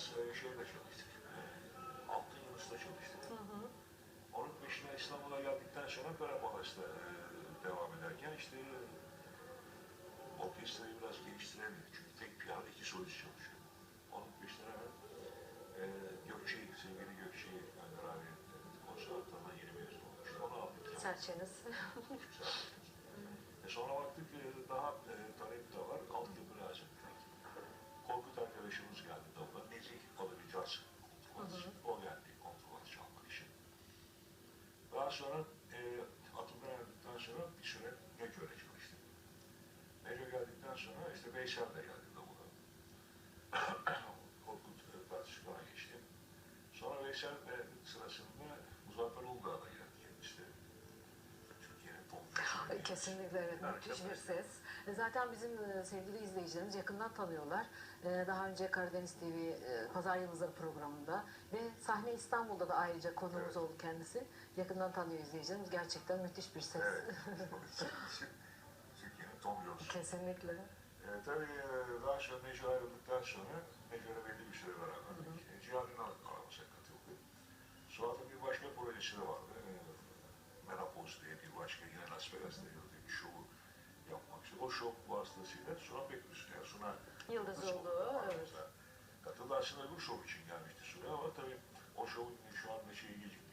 şeyde çalıştık. E, Altın Yunus'ta çalıştık. Onun peşine İstanbul'a geldikten sonra Karapalas'ta e, devam ederken işte orkestrayı biraz geliştiremedik. Çünkü tek piyano iki solist çalışıyor. Onun peşine hemen e, Gökçe'yi, sevgili Gökçe'yi Önder abi e, konservatuarından yeni mezun olmuştu. Onu aldık. Serçeniz. E sonra baktık e, daha Daha sonra e, Atım'dan geldikten sonra bir süre Neco'yla çalıştım. Neco geldikten sonra işte Veysel de geldi davula. Korkut e, tartışmaya geçtim. Sonra Veysel e, sırasında Muzaffer Uludağ da geldi kendisi. Türkiye'nin pop müziği. Kesinlikle evet, müthiş bir ses. E, Zaten bizim e, sevgili izleyicilerimiz yakından tanıyorlar. E, Daha önce Karadeniz TV Pazar Yıldızları programında ve Sahne İstanbul'da da ayrıca konuğumuz Evet. oldu kendisi. Yakından tanıyor izleyicilerimiz. Gerçekten müthiş bir ses. Evet. Türkiye'nin Tom Jones. Kesinlikle. E, tabii daha sonra Neco ayrıldıktan sonra Neco'yla belli bir süre beraberdik. E, Cihan'ın aramıza katıldı. Suat'ın bir başka projesi de vardı. Menopoz diye bir başka yine Las Vegas'ta yürüdüğü bir şovu yapmak için. O şov vasıtasıyla Suna Bekmiş, yani Suna Yıldız Yıldız oldu, aramıza evet. Katıldı aslında bu şov için gelmişti Suna ama tabii o şovun şu anda şeyi gecikti.